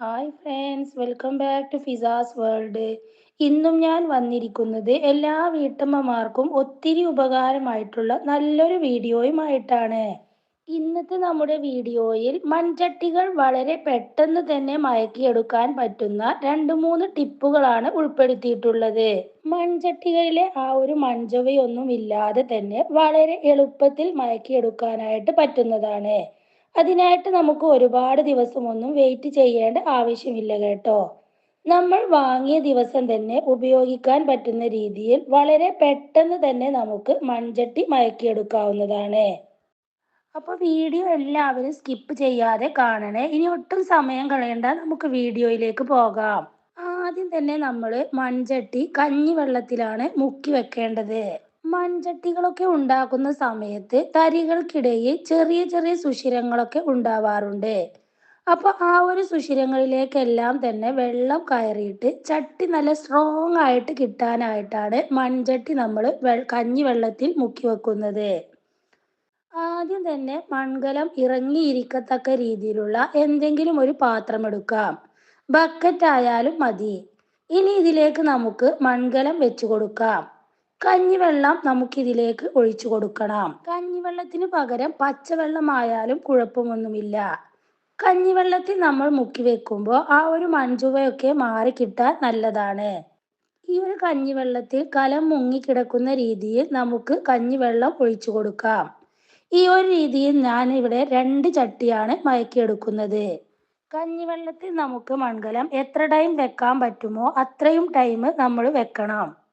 Hi friends welcome back to Fizas world ഇന്നും ഞാൻ വന്നിരിക്കുന്നത് എല്ലാ വീട്ടമ്മമാർക്കും ഒത്തിരി ഉപകാരമായിട്ടുള്ള നല്ലൊരു വീഡിയോയുമായിട്ടാണ്. ഇന്നത്തെ നമ്മുടെ വീഡിയോയിൽ മൺചട്ടികൾ വളരെ പെട്ടെന്ന് തന്നെ മയക്കിയെടുക്കാൻ പറ്റുന്ന രണ്ട് മൂന്ന് ടിപ്പുകളാണ് ഉൾപ്പെടുത്തിയിട്ടുള്ളത്. മൺചട്ടികളിലെ ആ ഒരു മൺചവയൊന്നും ഇല്ലാതെ തന്നെ വളരെ എളുപ്പത്തിൽ മയക്കിയെടുക്കാനായിട്ട് പറ്റുന്നതാണ്. അതിനായിട്ട് നമുക്ക് ഒരുപാട് ദിവസമൊന്നും വെയിറ്റ് ചെയ്യേണ്ട ആവശ്യമില്ല കേട്ടോ. നമ്മൾ വാങ്ങിയ ദിവസം തന്നെ ഉപയോഗിക്കാൻ പറ്റുന്ന രീതിയിൽ വളരെ പെട്ടെന്ന് തന്നെ നമുക്ക് മൺചട്ടി മയക്കിയെടുക്കാവുന്നതാണ്. അപ്പോൾ വീഡിയോ എല്ലാവരും സ്കിപ്പ് ചെയ്യാതെ കാണണേ. ഇനി ഒട്ടും സമയം കളയണ്ട. നമുക്ക് വീഡിയോയിലേക്ക് പോകാം. ആദ്യം തന്നെ നമ്മൾ മൺചട്ടി കഞ്ഞി വെള്ളത്തിലാണ് മുക്കി വെക്കേണ്ടത്. മൺചട്ടികളൊക്കെ ഉണ്ടാക്കുന്ന സമയത്ത് തരികൾക്കിടയിൽ ചെറിയ ചെറിയ സുഷിരങ്ങളൊക്കെ ഉണ്ടാവാറുണ്ട്. അപ്പോൾ ആ ഒരു സുഷിരങ്ങളിലേക്കെല്ലാം തന്നെ വെള്ളം കയറിയിട്ട് ചട്ടി നല്ല സ്ട്രോങ് ആയിട്ട് കിട്ടാനായിട്ടാണ് മൺചട്ടി നമ്മൾ കഞ്ഞി വെള്ളത്തിൽ മുക്കി വെക്കുന്നത്. ആദ്യം തന്നെ മൺകലം ഇറങ്ങിയിരിക്കത്തക്ക രീതിയിലുള്ള എന്തെങ്കിലും ഒരു പാത്രം എടുക്കാം. ബക്കറ്റ് ആയാലും മതി. ഇനി ഇതിലേക്ക് നമുക്ക് മൺകലം വെച്ച് കൊടുക്കാം. കഞ്ഞിവെള്ളം നമുക്കിതിലേക്ക് ഒഴിച്ചു കൊടുക്കണം. കഞ്ഞിവെള്ളത്തിന് പകരം പച്ചവെള്ളമായാലും കുഴപ്പമൊന്നുമില്ല. കഞ്ഞിവെള്ളത്തിൽ നമ്മൾ മുക്കി വെക്കുമ്പോൾ ആ ഒരു മൺചുവയൊക്കെ മാറി കിട്ടാൻ നല്ലതാണ്. ഈ ഒരു കഞ്ഞിവെള്ളത്തിൽ കലം മുങ്ങി കിടക്കുന്ന രീതിയിൽ നമുക്ക് കഞ്ഞിവെള്ളം ഒഴിച്ചു കൊടുക്കാം. ഈ ഒരു രീതിയിൽ ഞാൻ ഇവിടെ രണ്ട് ചട്ടിയാണ് മയക്കിയെടുക്കുന്നത്. കഞ്ഞിവെള്ളത്തിൽ നമുക്ക് മൺകലം എത്ര ടൈം വെക്കാൻ പറ്റുമോ അത്രയും ടൈം നമ്മൾ വെക്കണം.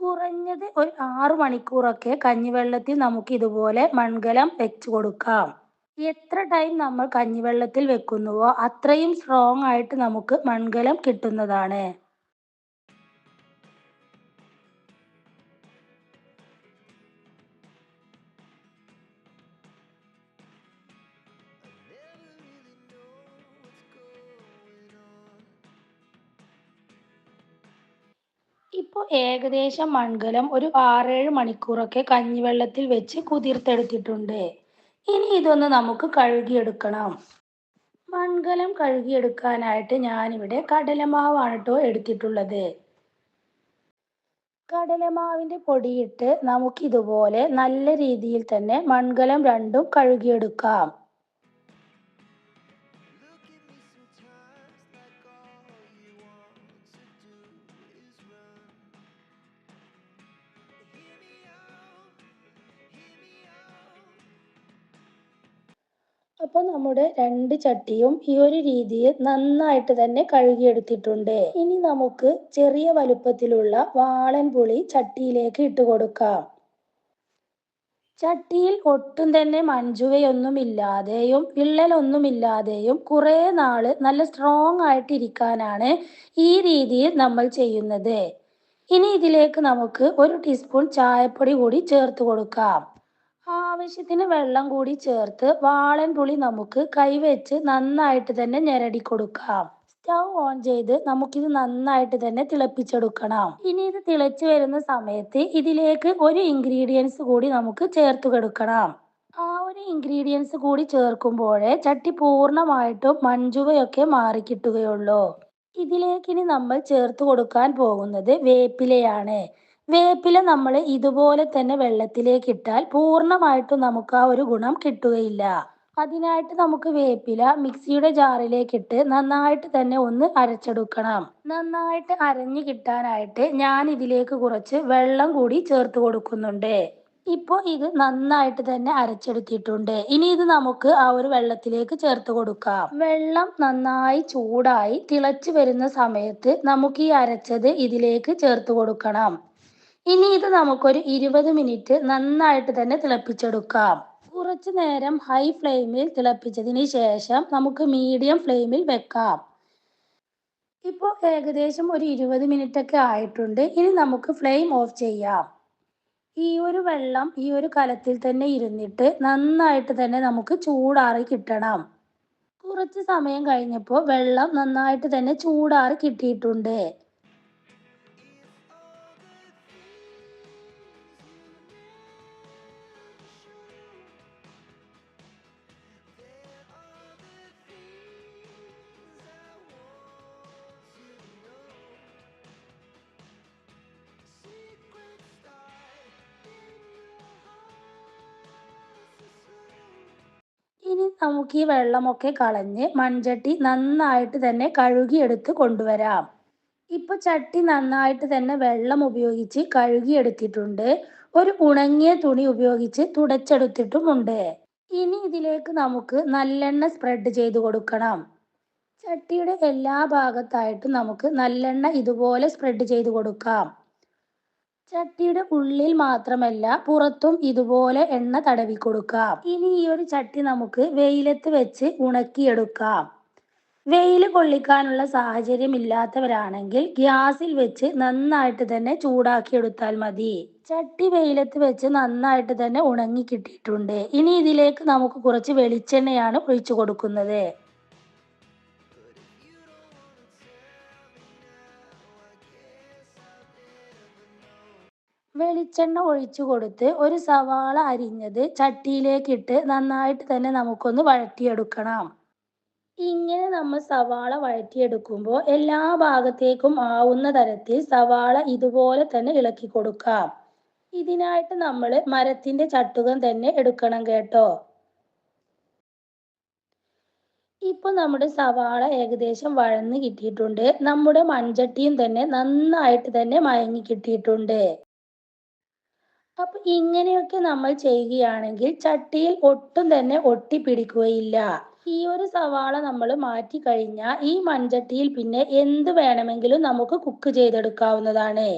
കുറഞ്ഞത് ഒരു ആറു മണിക്കൂറൊക്കെ കഞ്ഞിവെള്ളത്തിൽ നമുക്ക് ഇതുപോലെ മൺകലം വെച്ച് കൊടുക്കാം. എത്ര ടൈം നമ്മൾ കഞ്ഞിവെള്ളത്തിൽ വെക്കുന്നുവോ അത്രയും സ്ട്രോങ് ആയിട്ട് നമുക്ക് മൺകലം കിട്ടുന്നതാണ്. ഇപ്പോൾ ഏകദേശം മൺകലം ഒരു ആറേഴ് മണിക്കൂറൊക്കെ കഞ്ഞിവെള്ളത്തിൽ വെച്ച് കുതിർത്തെടുത്തിട്ടുണ്ട്. ഇനി ഇതൊന്ന് നമുക്ക് കഴുകിയെടുക്കണം. മൺകലം കഴുകിയെടുക്കാനായിട്ട് ഞാനിവിടെ കടലമാവാണ് കേട്ടോ എടുത്തിട്ടുള്ളത്. കടലമാവിന്റെ പൊടിയിട്ട് നമുക്കിതുപോലെ നല്ല രീതിയിൽ തന്നെ മൺകലം രണ്ടും കഴുകിയെടുക്കാം. അപ്പോൾ നമ്മുടെ രണ്ട് ചട്ടിയും ഈ ഒരു രീതിയിൽ നന്നായിട്ട് തന്നെ കഴുകിയെടുത്തിട്ടുണ്ട്. ഇനി നമുക്ക് ചെറിയ വലുപ്പത്തിലുള്ള വാളൻ പുളി ചട്ടിയിലേക്ക് ഇട്ട് കൊടുക്കാം. ചട്ടിയിൽ ഒട്ടും തന്നെ മഞ്ജുവയൊന്നുമില്ലാതെയും വിള്ളലൊന്നുമില്ലാതെയും കുറേ നാൾ നല്ല സ്ട്രോങ് ആയിട്ട് ഇരിക്കാനാണ് ഈ രീതിയിൽ നമ്മൾ ചെയ്യുന്നത്. ഇനി ഇതിലേക്ക് നമുക്ക് ഒരു ടീസ്പൂൺ ചായപ്പൊടി കൂടി ചേർത്ത് കൊടുക്കാം. ആവശ്യത്തിന് വെള്ളം കൂടി ചേർത്ത് വാളൻ പുളി നമുക്ക് കൈവച്ച് നന്നായിട്ട് തന്നെ ഞെരടി കൊടുക്കാം. സ്റ്റൗ ഓൺ ചെയ്ത് നമുക്കിത് നന്നായിട്ട് തന്നെ തിളപ്പിച്ചെടുക്കണം. ഇനി ഇത് തിളച്ചു വരുന്ന സമയത്ത് ഇതിലേക്ക് ഒരു ഇൻഗ്രീഡിയൻസ് കൂടി നമുക്ക് ചേർത്ത് കൊടുക്കണം. ആ ഒരു ഇൻഗ്രീഡിയൻസ് കൂടി ചേർക്കുമ്പോഴേ ചട്ടി പൂർണമായിട്ടും മൺചുവയൊക്കെ ഇതിലേക്ക് ഇനി നമ്മൾ ചേർത്ത് കൊടുക്കാൻ പോകുന്നത് വേപ്പിലയാണ്. വേപ്പില നമ്മൾ ഇതുപോലെ തന്നെ വെള്ളത്തിലേക്ക് ഇട്ടാൽ പൂർണമായിട്ടും നമുക്ക് ആ ഒരു ഗുണം കിട്ടുകയില്ല. അതിനായിട്ട് നമുക്ക് വേപ്പില മിക്സിയുടെ ജാറിലേക്ക് ഇട്ട് നന്നായിട്ട് തന്നെ ഒന്ന് അരച്ചെടുക്കണം. നന്നായിട്ട് അരഞ്ഞു കിട്ടാനായിട്ട് ഞാൻ ഇതിലേക്ക് കുറച്ച് വെള്ളം കൂടി ചേർത്ത് കൊടുക്കുന്നുണ്ട്. ഇപ്പോൾ ഇത് നന്നായിട്ട് തന്നെ അരച്ചെടുത്തിട്ടുണ്ട്. ഇനി ഇത് നമുക്ക് ആ ഒരു വെള്ളത്തിലേക്ക് ചേർത്ത് കൊടുക്കാം. വെള്ളം നന്നായി ചൂടായി തിളച്ചു വരുന്ന സമയത്ത് നമുക്ക് ഈ അരച്ചത് ഇതിലേക്ക് ചേർത്ത് കൊടുക്കണം. ഇനി ഇത് നമുക്കൊരു ഇരുപത് മിനിറ്റ് നന്നായിട്ട് തന്നെ തിളപ്പിച്ചെടുക്കാം. കുറച്ചു നേരം ഹൈ ഫ്ലെയിമിൽ തിളപ്പിച്ചതിന് ശേഷം നമുക്ക് മീഡിയം ഫ്ലെയിമിൽ വെക്കാം. ഇപ്പോൾ ഏകദേശം ഒരു ഇരുപത് മിനിറ്റ് ഒക്കെ ആയിട്ടുണ്ട്. ഇനി നമുക്ക് ഫ്ലെയിം ഓഫ് ചെയ്യാം. ഈ ഒരു വെള്ളം ഈ ഒരു കലത്തിൽ തന്നെ ഇരുന്നിട്ട് നന്നായിട്ട് തന്നെ നമുക്ക് ചൂടാറി കിട്ടണം. കുറച്ച് സമയം കഴിഞ്ഞപ്പോൾ വെള്ളം നന്നായിട്ട് തന്നെ ചൂടാറി കിട്ടിയിട്ടുണ്ട്. നമുക്ക് ഈ വെള്ളമൊക്കെ കളഞ്ഞ് മൺചട്ടി നന്നായിട്ട് തന്നെ കഴുകിയെടുത്ത് കൊണ്ടുവരാം. ഇപ്പൊ ചട്ടി നന്നായിട്ട് തന്നെ വെള്ളം ഉപയോഗിച്ച് കഴുകിയെടുത്തിട്ടുണ്ട്. ഒരു ഉണങ്ങിയ തുണി ഉപയോഗിച്ച് തുടച്ചെടുത്തിട്ടുമുണ്ട്. ഇനി ഇതിലേക്ക് നമുക്ക് നല്ലെണ്ണ സ്പ്രെഡ് ചെയ്ത് കൊടുക്കണം. ചട്ടിയുടെ എല്ലാ ഭാഗത്തായിട്ടും നമുക്ക് നല്ലെണ്ണ ഇതുപോലെ സ്പ്രെഡ് ചെയ്ത് കൊടുക്കാം. ചട്ടിയുടെ ഉള്ളിൽ മാത്രമല്ല പുറത്തും ഇതുപോലെ എണ്ണ തടവി കൊടുക്കാം. ഇനി ഈ ഒരു ചട്ടി നമുക്ക് വെയിലത്ത് വെച്ച് ഉണക്കിയെടുക്കാം. വെയിൽ കൊള്ളിക്കാനുള്ള സാഹചര്യം ഇല്ലാത്തവരാണെങ്കിൽ ഗ്യാസിൽ വെച്ച് നന്നായിട്ട് തന്നെ ചൂടാക്കിയെടുത്താൽ മതി. ചട്ടി വെയിലത്ത് വെച്ച് നന്നായിട്ട് തന്നെ ഉണങ്ങി കിട്ടിയിട്ടുണ്ട്. ഇനി ഇതിലേക്ക് നമുക്ക് കുറച്ച് വെളിച്ചെണ്ണയാണ് ഒഴിച്ചു കൊടുക്കുന്നത്. വെളിച്ചെണ്ണ ഒഴിച്ചു കൊടുത്ത് ഒരു സവാള അരിഞ്ഞത് ചട്ടിയിലേക്കിട്ട് നന്നായിട്ട് തന്നെ നമുക്കൊന്ന് വഴറ്റിയെടുക്കണം. ഇങ്ങനെ നമ്മൾ സവാള വഴറ്റിയെടുക്കുമ്പോൾ എല്ലാ ഭാഗത്തേക്കും ആവുന്ന തരത്തിൽ സവാള ഇതുപോലെ തന്നെ ഇളക്കി കൊടുക്കാം. ഇതിനായിട്ട് നമ്മൾ മരത്തിന്റെ ചട്ടുകം തന്നെ എടുക്കണം കേട്ടോ. ഇപ്പൊ നമ്മുടെ സവാള ഏകദേശം വഴന്ന് കിട്ടിയിട്ടുണ്ട്. നമ്മുടെ മൺചട്ടിയും തന്നെ നന്നായിട്ട് തന്നെ മയങ്ങി കിട്ടിയിട്ടുണ്ട്. അപ്പൊ ഇങ്ങനെയൊക്കെ നമ്മൾ ചെയ്യുകയാണെങ്കിൽ ചട്ടിയിൽ ഒട്ടും തന്നെ ഒട്ടി പിടിക്കുകയില്ല ഈ ഒരു സവാള നമ്മൾ മാറ്റി കഴിഞ്ഞാൽ ഈ മൺചട്ടിയിൽ പിന്നെ എന്ത് വേണമെങ്കിലും നമുക്ക് കുക്ക് ചെയ്തെടുക്കാവുന്നതാണ്.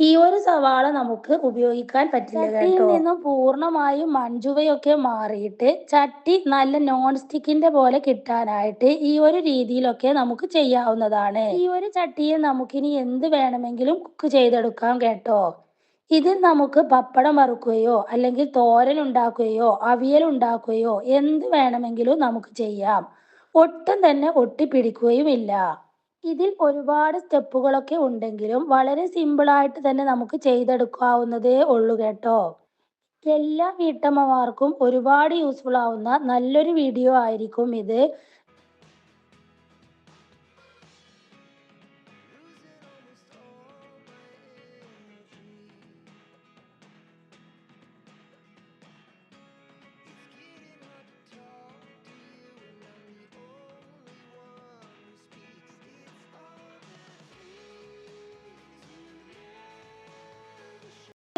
ഈ ഒരു സവാള നമുക്ക് ഉപയോഗിക്കാൻ പറ്റില്ല ചട്ടിയിൽ നിന്നും പൂർണമായും മൺചുവയൊക്കെ മാറിയിട്ട് ചട്ടി നല്ല നോൺ സ്റ്റിക്കിന്റെ പോലെ കിട്ടാനായിട്ട് ഈ ഒരു രീതിയിലൊക്കെ നമുക്ക് ചെയ്യാവുന്നതാണ്. ഈ ഒരു ചട്ടിയിൽ നമുക്കിനി എന്ത് വേണമെങ്കിലും കുക്ക് ചെയ്തെടുക്കാം കേട്ടോ. ഇതിൽ നമുക്ക് പപ്പടം വറുക്കുകയോ അല്ലെങ്കിൽ തോരൻ ഉണ്ടാക്കുകയോ അവിയൽ ഉണ്ടാക്കുകയോ എന്ത് വേണമെങ്കിലും നമുക്ക് ചെയ്യാം. ഒട്ടും തന്നെ ഒട്ടിപ്പിടിക്കുകയുമില്ല. ഇതിൽ ഒരുപാട് സ്റ്റെപ്പുകളൊക്കെ ഉണ്ടെങ്കിലും വളരെ സിമ്പിളായിട്ട് തന്നെ നമുക്ക് ചെയ്തെടുക്കാവുന്നതേ ഉള്ളൂ കേട്ടോ. എല്ലാ വീട്ടമ്മമാർക്കും ഒരുപാട് യൂസ്ഫുൾ ആവുന്ന നല്ലൊരു വീഡിയോ ആയിരിക്കും ഇത്.